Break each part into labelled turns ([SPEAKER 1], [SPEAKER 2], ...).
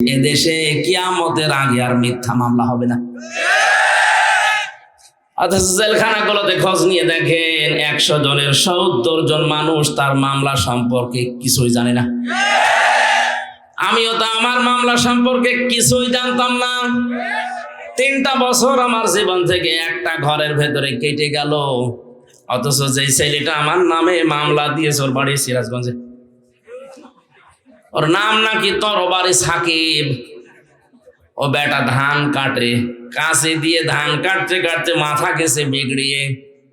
[SPEAKER 1] এদেশে কিয়ামতের আগে আর মিথ্যা মামলা হবে না। জেলখানাগুলোতে খোঁজ নিয়ে দেখেন একশো জনের সত্তর জন মানুষ তার মামলা সম্পর্কে কিছুই জানে না। আমিও তো আমার মামলা সম্পর্কে কিছুই জানতাম না। তিনটা বছর আমার জীবন থেকে একটা ঘরের ভেতরে কেটে গেল। অথচ যে ছেলেটা আমার নামে মামলা দিয়েছে, ওর বাড়ি সিরাজগঞ্জে। ওর নাম নাকি তরবারি সাকিব ও বেটা ধান কাটে কাছে দিয়ে ধান কাটতে কাটতে মাথা গেছে বিগড়িয়ে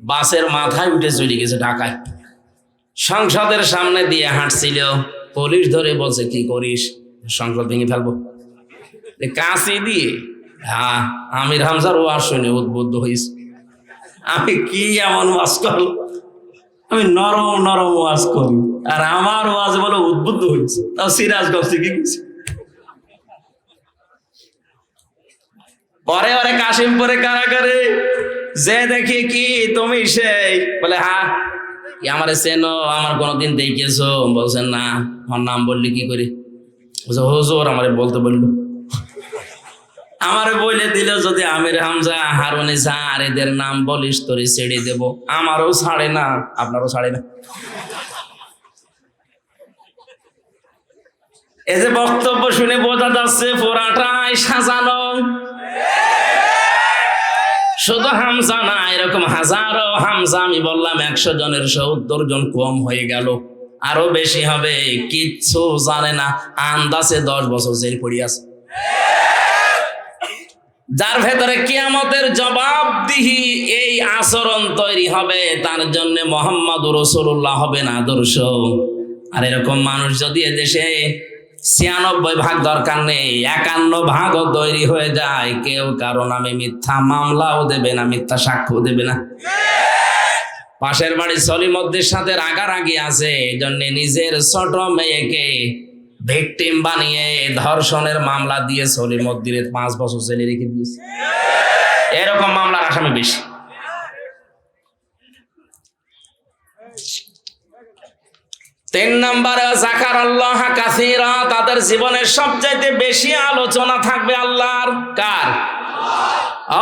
[SPEAKER 1] বাসের মাথায় উঠে চলে গেছে ঢাকায় সংসদের সামনে দিয়ে হাঁটছিল পুলিশ ধরে বলছে কি করিস? সংসদ ভেঙে ফেলব। কাছে দিয়ে? হ্যাঁ আমির হামজার ওয়াজ শুনে উদ্বুদ্ধ হয়েছে আমি কি এমন ওয়াজ করলাম? আমি নরম নরম ওয়াজ করি। আর আমার ওয়াজ বলে উদ্বুদ্ধ হয়েছে। তাও সিরাজগঞ্জ থেকে গেছে পরে ওরে কাশিমপুরে কারাগারে যে দেখি কি তুমি সেই। বলে কি আমার চেনো? আমার কোনোদিন দেখেছ বলছেন না, আমার নাম বললি কি করে? হুজুর, আমারে বলতে বলল। আমারে বলে দিল যদি আমির হামজা, হারুনি আর এদের নাম বলিস, তোরে ছেড়ে দেব। আমারও ছাড়ে না, আপনারও ছাড়ে না। এই যে বক্তব্য শুনে বোঝা যাচ্ছে পুরাটাই সাজানো শুধু হামজা না, এরকম হাজারো হামজা, আমি বললাম একশো জনের সত্তর জন কম হয়ে গেল। আরও বেশি হবে, কিচ্ছু জানে না, আন্দাজে দশ বছর জেল পড়িয়াছে। যার ভেতরে কিয়ামতের জবাবদিহি এই আচরণ তৈরি হবে, তার জন্য মোহাম্মদ রসুল্লাহ হবে না আদর্শ। আর এরকম মানুষ যদি এদেশে ছিয়ানব্বই ভাগ দরকার নেই, একান্ন ভাগও তৈরি হয়ে যায়, কেউ কারও নামে মিথ্যা মামলাও দেবে না, মিথ্যা সাক্ষ্য দেবে না। পাশের বাড়ির সলিমদ্দের সাথে রাগারাগি আছে এই জন্য নিজের ছোট মেয়েকে ভিকটিম বানিয়ে ধর্ষণের মামলা দিয়ে সলিমদ্দিনের পাঁচ বছর জেলে রেখে দিয়েছে। এরকম মামলার আসামি বেশি। তিন নম্বরে জাকার আল্লাহ কাসিরা, তাদের জীবনের সবচাইতে বেশি আলোচনা থাকবে আল্লাহর কার?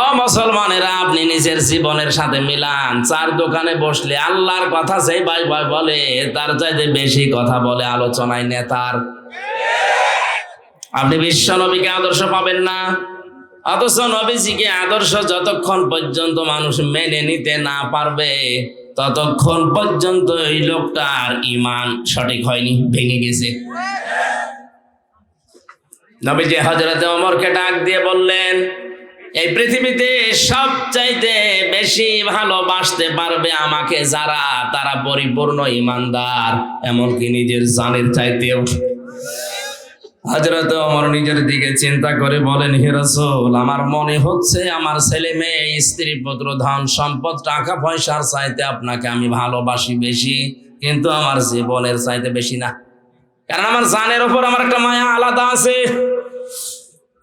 [SPEAKER 1] ও মুসলমানেরা, আপনি নিজের জীবনের সাথে মিলান। চার দোকানে বসলে আল্লাহর কথা সেই ভাই ভাই বলে, তার চাইতে বেশি কথা বলে আলোচনায় নেতার আপনি বিশ্ব নবীকে আদর্শ পাবেন না। অথচ নবীজিকে আদর্শ যতক্ষণ পর্যন্ত মানুষ মেনে নিতে না পারবে, ততক্ষণ পর্যন্ত এই লোকটার ইমান সঠিক হয়নি, ভেঙে গেছে। নবীজি হজরতে ওমরকে ডাক দিয়ে বললেন, এই পৃথিবীতে সবচাইতে বেশি ভালোবাসতে পারবে আমাকে যারা, তারা পরিপূর্ণ ইমানদার এমনকি নিজের জানের চাইতেও। হজরত আমার নিজের দিকে চিন্তা করে বলেন, হে রাসূল, আমার মনে হচ্ছে আমার ছেলে মেয়ে, স্ত্রী, পুত্র, ধন, সম্পদ, টাকা পয়সার চাইতে আপনাকে আমি ভালোবাসি বেশি, কিন্তু আমার জীবনের চাইতে বেশি না। কারণ আমার জানের ওপর আমার একটা মায়া আলাদা আছে।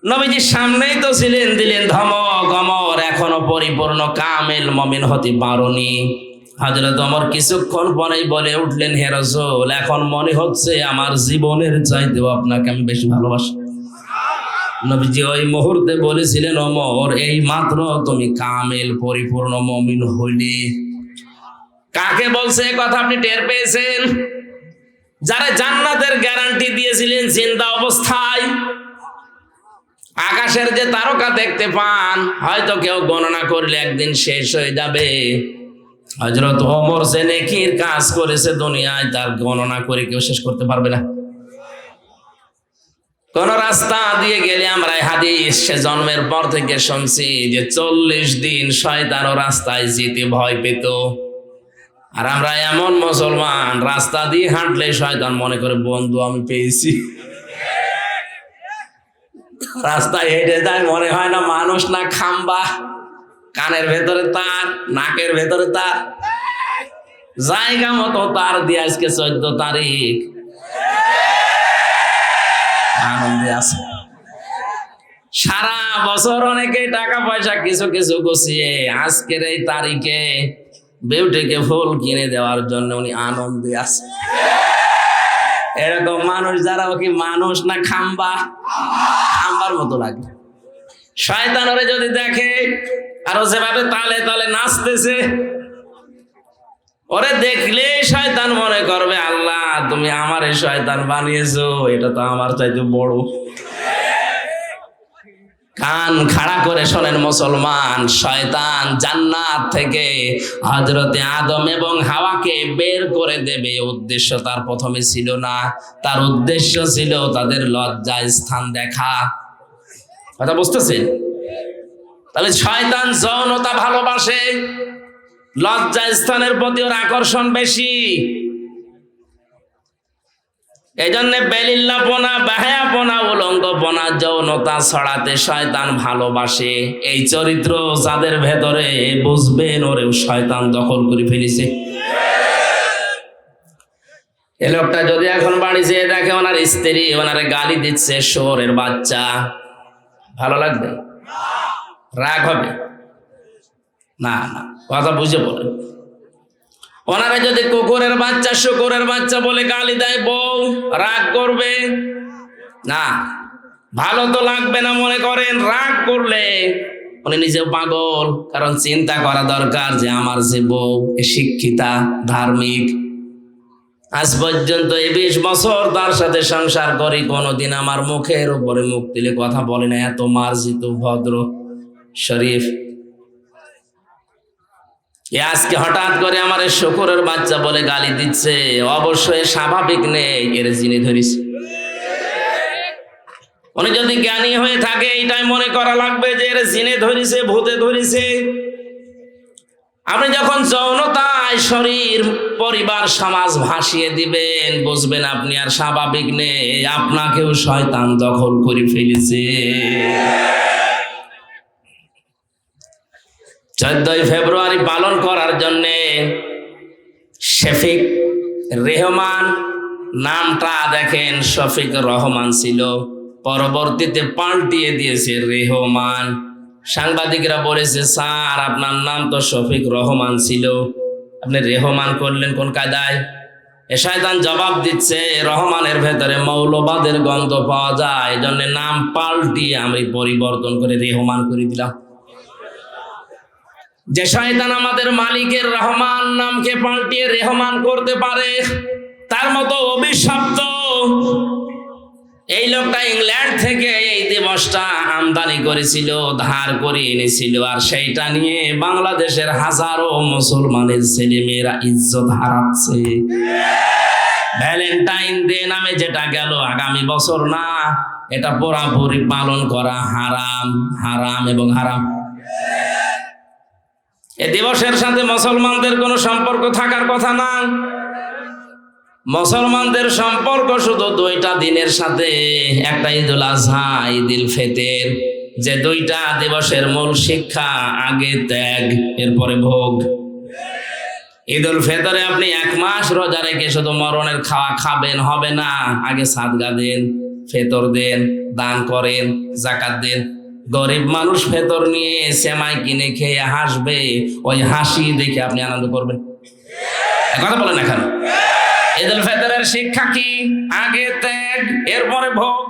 [SPEAKER 1] নবীজির সামনেই তো ছিলেন, দিলেন ধমক, অমর, এখনও পরিপূর্ণ, কামেল, মমিন হতে পারোনি। হজরত অমর কিছুক্ষণ পরেই বলে উঠলেন, হে রসুল, এখন মনে হচ্ছে আমার জীবনের চাইতেও আপনাকে আমি বেশি ভালোবাসি। নবীজি ওই মুহূর্তে বলেছিলেন অমর এই মাত্র তুমি কামেল, পরিপূর্ণ মমিন হইলে। কাকে বলছে কথা আপনি টের পেয়েছেন? যারা জান্নাতের গ্যারান্টি দিয়েছিলেন চিন্তা অবস্থায়, আকাশের যে তারকা দেখতে পান, হয়তো কেউ গণনা করলে একদিন শেষ হয়ে যাবে। হজরত ওমর সে নেকির কাজ করেছে দুনিয়ায়, তার গণনা করে কেউ শেষ করতে পারবে না। কোন রাস্তা দিয়ে গেলে আমরা হাদিস সে জন্মের পর থেকে শুনছি যে চল্লিশ দিন শয়তানও রাস্তায় যেতে ভয় পেত। আর আমরা এমন মুসলমান, রাস্তা দিয়ে হাঁটলে শয়তান মনে করে, বন্ধু, আমি পেয়েছি। রাস্তায় হেঁটে যায়, মনে হয় না মানুষ না খাম্বা। কানের ভেতরে তার, নাকের ভেতরে তার। জায়গা মতো তার দিয়ে আজকে চোদ্দ তারিখ। আনন্দে আছে। সারা বছর অনেকে টাকা পয়সা কিছু কিছু গুছিয়ে আজকের এই তারিখে বিউটিকে ফুল কিনে দেওয়ার জন্য উনি আনন্দে আছে। এরকম মানুষ যারা কি মানুষ না খাম্বা? খাম্বার মতো লাগে। শয়তান ওরে যদি দেখে আর যেভাবে তালে তালে নাচতেছে, ওরে দেখলে শয়তান মনে করবে, আল্লাহ, তুমি আমার এই শয়তান বানিয়েছো, এটা তো আমার চাইতে বড়। কান খাড়া করে শোনেন মুসলমান, শয়তান জান্নাত থেকে হজরতে আদম এবং হাওয়াকে বের করে দেবে উদ্দেশ্য তার প্রথমে ছিল না, তার উদ্দেশ্য ছিল তাদের লজ্জায় স্থান দেখা। কথা বুঝতেছেন? তবে শয়তান যৌনতা ভালোবাসে লজ্জা স্থানের প্রতি ওর আকর্ষণ বেশি। এই জন্য বেলিল্লাপনা, বাহায়াপনা, উলঙ্গপনা যৌনতা ছড়াতে শয়তান ভালোবাসে। এই চরিত্র যাদের ভেতরে বুঝবেন ওরে শয়তান দখল করে ফেলেছে। এ লোকটা যদি এখন বাড়ি যেয়ে দেখে ওনার স্ত্রী, ওনারে গালি দিচ্ছে শোরের বাচ্চা, ভালো লাগবে? রাগ হবে। না না, কথা বুঝে বলেন। ওনারা যদি কুকুরের বাচ্চা, শুকুরের বাচ্চা বলে গালি দেয়, বউ রাগ করবে? না, ভালো তো লাগবে না মনে করেন, রাগ করলে উনি নিজেও পাগল, কারণ চিন্তা করা দরকার যে আমার যে বউ শিক্ষিতা, ধার্মিক। আজ পর্যন্ত এই বিশ বছর তার সাথে সংসার করি, কোনোদিন আমার মুখের উপরে মুখ দিলে কথা বলে না, এত মার্জিত, ভদ্র। শরীফ। আজকে হঠাৎ করে আমার শুকুরের বাচ্চা বলে গালি দিচ্ছে। অবশ্যই স্বাভাবিক নেই এর জিনে ধরিস উনি যদি জ্ঞানী হয়ে থাকে এইটাই মনে করা লাগবে যে এর জিনে ধরিছে, ভূতে ধরিছে। আপনি যখন যৌনতায় শরীর, পরিবার, সমাজ ভাসিয়ে দিবেন, বুঝবেন আপনি আর স্বাভাবিক নেই আপনাকেও শয়তান দখল করে ফেলেছে। চোদ্দই ফেব্রুয়ারি পালন করার জন্য শেফিক রেহমান নামটা দেখেন শফিক রহমান ছিল। পরবর্তীতে পাল্টিয়ে দিয়েছে রেহমান। সাংবাদিকরা বলেছে, স্যার, আপনার নাম তো শফিক রহমান ছিল। আপনি রেহমান করলেন কোন কায়দায়? এ শয়তান জবাব দিচ্ছে, রহমানের ভেতরে মৌলবাদের গন্ধ পাওয়া যায়। জন্য নাম পাল্টিয়ে আমি পরিবর্তন করে রেহমান করে দিলাম। যে শয়তান আমাদের মালিকের রহমান নামকে পাল্টিয়ে রেহমান করতে পারে, তার মতো অভিশপ্ত এই লোকটা ইংল্যান্ড থেকে এই দিবসটা আমদানি করেছিল, ধার করে এনেছিল, আর সেইটা নিয়ে বাংলাদেশের হাজারো মুসলমানের ছেলে মেয়েরা ইজ্জত হারাচ্ছে। ভ্যালেন্টাইন ডে নামে যেটা গেল, আগামী বছর না, এটা পুরাপুরি পালন করা হারাম হারাম এবং হারাম। এ দিবসের সাথে মুসলমানদের কোনো সম্পর্ক থাকার কথা না। মুসলমানদের সম্পর্ক শুধু দুইটা দিনের সাথে, একটা ঈদুল আজহা ঈদুল ফেতের, যে দুইটা দিবসের মূল শিক্ষা, আগে ত্যাগ, এরপরে ভোগ। ঈদুল ফেতরে আপনি এক মাস রোজা রেখে শুধু মরণের খাওয়া খাবেন, হবে না। আগে সাদগা দেন, ফেতর দেন, দান করেন জাকাত দেন। গরিব মানুষ ভেতর নিয়ে সেমাই কিনে খেয়ে হাসবে, ওই হাসি দেখে আপনি আনন্দ করবেন। কথা বলেন এখন ঈদুল ফেতরের শিক্ষা কি? আগে ত্যাগ, এরপরে ভোগ।